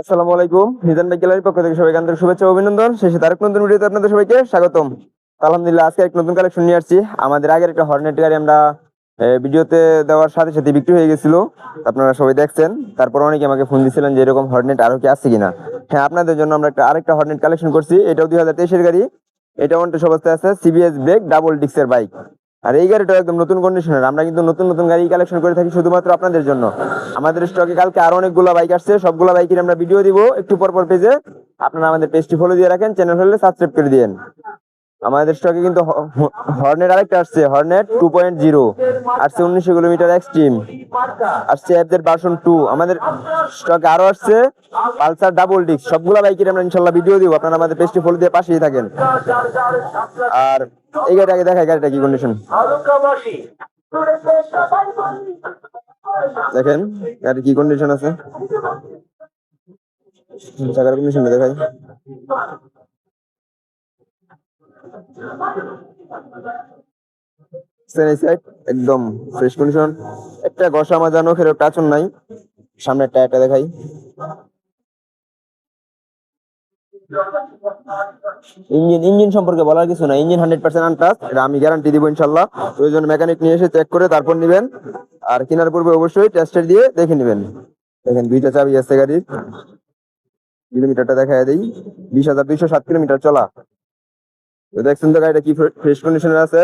আসসালামু আলাইকুম। ভাই গ্যালারির পক্ষ থেকে সবাইকে আন্তরিক শুভেচ্ছা অভিনন্দন। শেষে তারক নতুন ভিডিওতে আপনাদের সবাইকে স্বাগতম। আলহামদুলিল্লাহ, আজকে এক নতুন কালেকশন নিয়ে আসছি। আমাদের আগের একটা হর্নেট গাড়ি আমরা ভিডিওতে দেওয়ার সাথে সাথে বিক্রি হয়ে গেছিল। আপনারা সবাই দেখছেন। তারপর অনেকে আমাকে ফোন দিছিলেন যে এরকম হর্নেট আরও কি আছে কিনা। হ্যাঁ আপনাদের জন্য আমরা একটা আরেকটা হর্নেট কালেকশন করছি। এটাও দুই হাজার তেইশের গাড়ি। এটা অন্টেস অবস্থায় আছে সিবিএস ব্রেক ডাবল ডিক্সের বাইক আর এই গাড়িটা একদম নতুন কন্ডিশনের আমরা কিন্তু নতুন নতুন গাড়ি কালেকশন করে থাকি শুধুমাত্র আপনাদের জন্য। আমাদের স্টকে কালকে আরও অনেকগুলো বাইক আসছে। সবগুলো বাইকের আমরা ভিডিও দিব। একটু পর পর পেজে আপনারা আমাদের পেজটি ফলো দিয়ে রাখেন চ্যানেল হলে সাবস্ক্রাইব করে দিয়েন। আমাদের স্টকে কিন্তু হর্নেট আরেকটা আসছে হর্নেট টু পয়েন্ট জিরো আসছে উনিশশো কিলোমিটার এক্সট্রিম আসছে এফজেড ভার্সন টু আমাদের স্টকে আরও আসছে পালসার ডাবল ডিস্ক সবগুলো বাইকের আমরা ইনশাল্লাহ ভিডিও দিব। আপনারা আমাদের পেজটি ফলো দিয়ে পাশেই থাকেন। আর এই গাড়িটা আগে দেখাই গাড়িটা কি কন্ডিশন দেখেন গাড়ি কি কন্ডিশন আছে? চাকার কন্ডিশনটা দেখাই। সাইড একদম ফ্রেশ কন্ডিশন একটা ঘষা মাজানো ফেরো টাচন নাই। সামনের টায়ারটা দেখাই। ইঞ্জিন ইঞ্জিন সম্পর্কে বলার কিছু না ইঞ্জিন হান্ড্রেড পার্সেন্ট আনটাচ এটা আমি গ্যারান্টি দিব ইনশাল্লাহ। প্রয়োজন মেকানিক নিয়ে এসে চেক করে তারপর নিবেন। আর কেনার পূর্বে অবশ্যই টেস্টার দিয়ে দেখে নেবেন। দেখেন, দুইটা চাবি আছে গাড়ির। কিলোমিটারটা দেখা দেই। বিশ হাজার দুইশো সাত কিলোমিটার চলা। দেখছেন তো গাড়িটা কি ফ্রেশ কন্ডিশনে আছে।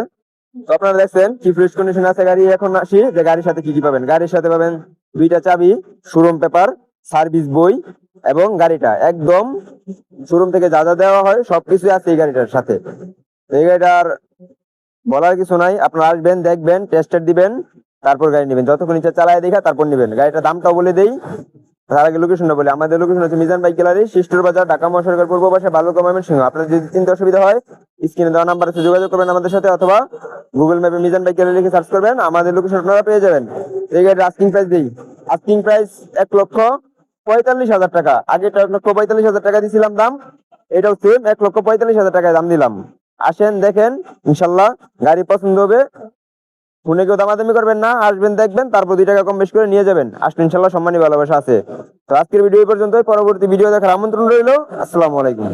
তো আপনারা দেখছেন কি ফ্রেশ কন্ডিশনে আছে গাড়ি। এখন আসি যে গাড়ির সাথে কি কি পাবেন। গাড়ির সাথে পাবেন দুইটা চাবি শোরুম পেপার সার্ভিস বই এবং গাড়িটা। একদম শোরুম থেকে যা যা দেওয়া হয় সবকিছু আছে এই গাড়িটার সাথে। এই গাড়িটার বলার কিছু নাই, আপনারা আসবেন, দেখবেন টেস্টার দিবেন, তারপর গাড়ি নেবেন। যতক্ষণ ইচ্ছা চালায় দেখা, তারপর নেবেন। গাড়িটার দামটাও বলে দেই, তার আগে লোকেশনটা বলি। আমাদের লোকেশন হচ্ছে মিজান বাইক গ্যালারি শিষ্টর বাজার, ঢাকা মহাসড়কের পূর্ব পাশে বালুকা ময়মনসিংহ। আপনার যদি চিন্তা অসুবিধা হয়, স্ক্রিনে দেওয়া নাম্বার আছে, যোগাযোগ করবেন আমাদের সাথে, অথবা গুগল ম্যাপে মিজান বাইক গ্যালারি লিখে সার্চ করবেন, আমাদের লোকেশন আপনারা পেয়ে যাবেন। এই গাড়ির আস্কিং প্রাইস দিই। আস্কিং প্রাইস এক লক্ষ পঁয়তাল্লিশ হাজার টাকা। আগে পঁয়তাল্লিশ হাজার টাকা দিয়েছিলাম দাম, এটাও সেম এক লক্ষ পঁয়তাল্লিশ হাজার টাকায় দাম দিলাম। আসেন, দেখেন, ইনশাল্লাহ গাড়ি পছন্দ হবে। ফোনে কেউ দামাদামি করবেন না, আসবেন, দেখবেন, তারপর দুই টাকা কম বেশ করে নিয়ে যাবেন। আসলে ইনশাল্লাহ সম্মানী ভালোবাসা আছে। তো আজকের ভিডিও পর্যন্ত পরবর্তী ভিডিও দেখার আমন্ত্রণ রইল। আসসালামু আলাইকুম।